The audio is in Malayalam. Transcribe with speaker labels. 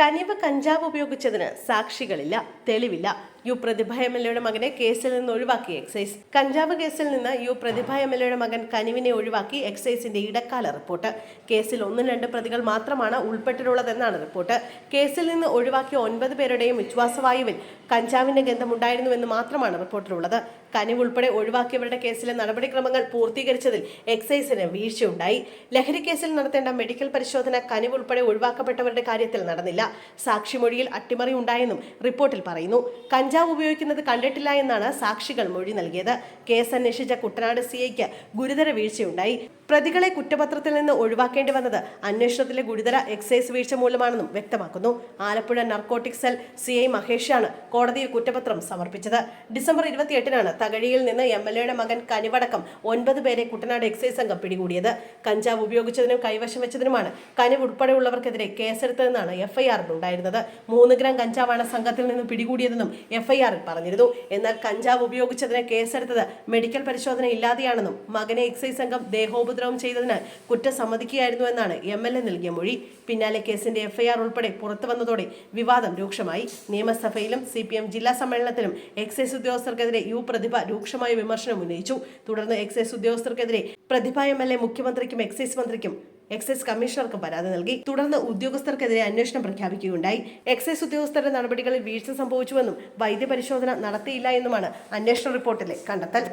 Speaker 1: കനിവ് കഞ്ചാവ് ഉപയോഗിച്ചതിന് സാക്ഷികളില്ല തെളിവില്ല. യു പ്രതിഭ എം എൽ എയുടെ മകനെ കേസിൽ നിന്ന് ഒഴിവാക്കി എക്സൈസ്. കഞ്ചാവ് കേസിൽ നിന്ന് യു പ്രതിഭ എം എൽ എയുടെ മകൻ കനിവിനെ ഒഴിവാക്കി എക്സൈസിന്റെ ഇടക്കാല റിപ്പോർട്ട്. കേസിൽ ഒന്നും രണ്ട് പ്രതികൾ മാത്രമാണ് ഉൾപ്പെട്ടിട്ടുള്ളതെന്നാണ് റിപ്പോർട്ട്. കേസിൽ നിന്ന് ഒഴിവാക്കിയ ഒൻപത് പേരുടെയും വിശ്വാസവായുവിൽ കഞ്ചാവിന്റെ ഗന്ധമുണ്ടായിരുന്നുവെന്ന് മാത്രമാണ് റിപ്പോർട്ടിലുള്ളത്. കനിവ് ഉൾപ്പെടെ ഒഴിവാക്കിയവരുടെ കേസിലെ നടപടിക്രമങ്ങൾ പൂർത്തീകരിച്ചതിൽ എക്സൈസിന് വീഴ്ചയുണ്ടായി. ലഹരി കേസിൽ നടത്തേണ്ട മെഡിക്കൽ പരിശോധന കനിവ് ഉൾപ്പെടെ ഒഴിവാക്കപ്പെട്ടവരുടെ കാര്യത്തിൽ നടന്നില്ല. സാക്ഷിമൊഴിയിൽ അട്ടിമറി ഉണ്ടായെന്നും റിപ്പോർട്ടിൽ പറയുന്നു. കഞ്ചാവ് ഉപയോഗിക്കുന്നത് കണ്ടിട്ടില്ല എന്നാണ് സാക്ഷികൾ മൊഴി നൽകിയത്. കേസ് അന്വേഷിച്ച കുട്ടനാട് സിഐക്ക് ഗുരുതര വീഴ്ചയുണ്ടായി. പ്രതികളെ കുറ്റപത്രത്തിൽ നിന്ന് ഒഴിവാക്കേണ്ടി വന്നത് അന്വേഷണത്തിലെ ഗുരുതര എക്സൈസ് വീഴ്ച മൂലമാണെന്നും വ്യക്തമാക്കുന്നു. Alappuzha narcotic cell C I മഹേഷാണ് കോടതിയിൽ കുറ്റപത്രം സമർപ്പിച്ചത്. ഡിസംബർ ഇരുപത്തിയെട്ടിനാണ് തകഴിയിൽ നിന്ന് എം എൽ എയുടെ മകൻ കനിവടക്കം ഒൻപത് പേരെ കുട്ടനാട് എക്സൈസ് സംഘം പിടികൂടിയത്. കഞ്ചാവ് ഉപയോഗിച്ചതിനും കൈവശം വെച്ചതിനുമാണ് കനിവ് ഉൾപ്പെടെയുള്ളവർക്കെതിരെ കേസെടുത്തതെന്നാണ് എഫ്ഐആറിൽ ഉണ്ടായിരുന്നത് മൂന്ന് ഗ്രാം കഞ്ചാവാണ് സംഘത്തിൽ നിന്ന് പിടികൂടിയതെന്നും എഫ്ഐആറിൽ പറഞ്ഞിരുന്നു. എന്നാൽ കഞ്ചാവ് ഉപയോഗിച്ചതിന് കേസെടുത്തത് മെഡിക്കൽ പരിശോധന ഇല്ലാതെയാണെന്നും മകനെ എക്സൈസ് സംഘം ദേഹോപദ്രവം ചെയ്തതിനാൽ കുറ്റം സമ്മതിക്കുകയായിരുന്നു എന്നാണ് എം എൽ എ നൽകിയ മൊഴി. പിന്നാലെ കേസിന്റെ എഫ്ഐആർ ഉൾപ്പെടെ പുറത്തു വന്നതോടെ വിവാദം രൂക്ഷമായി. നിയമസഭയിലും സി പി എം ജില്ലാ സമ്മേളനത്തിലും എക്സൈസ് ഉദ്യോഗസ്ഥർക്കെതിരെ യു പ്രതിഭ രൂക്ഷമായ വിമർശനം ഉന്നയിച്ചു. തുടർന്ന് എക്സൈസ് ഉദ്യോഗസ്ഥർക്കെതിരെ പ്രതിഭ എം എൽ എ മുഖ്യമന്ത്രിക്കും എക്സൈസ് മന്ത്രിക്കും എക്സൈസ് കമ്മീഷണർക്ക് പരാതി നൽകി. തുടർന്ന് ഉദ്യോഗസ്ഥർക്കെതിരെ അന്വേഷണം പ്രഖ്യാപിക്കുകയുണ്ടായി. എക്സൈസ് ഉദ്യോഗസ്ഥരുടെ നടപടികളിൽ വീഴ്ച സംഭവിച്ചുവെന്നും വൈദ്യപരിശോധന നടത്തിയില്ല എന്നുമാണ് അന്വേഷണ റിപ്പോർട്ടിലെ കണ്ടെത്തൽ.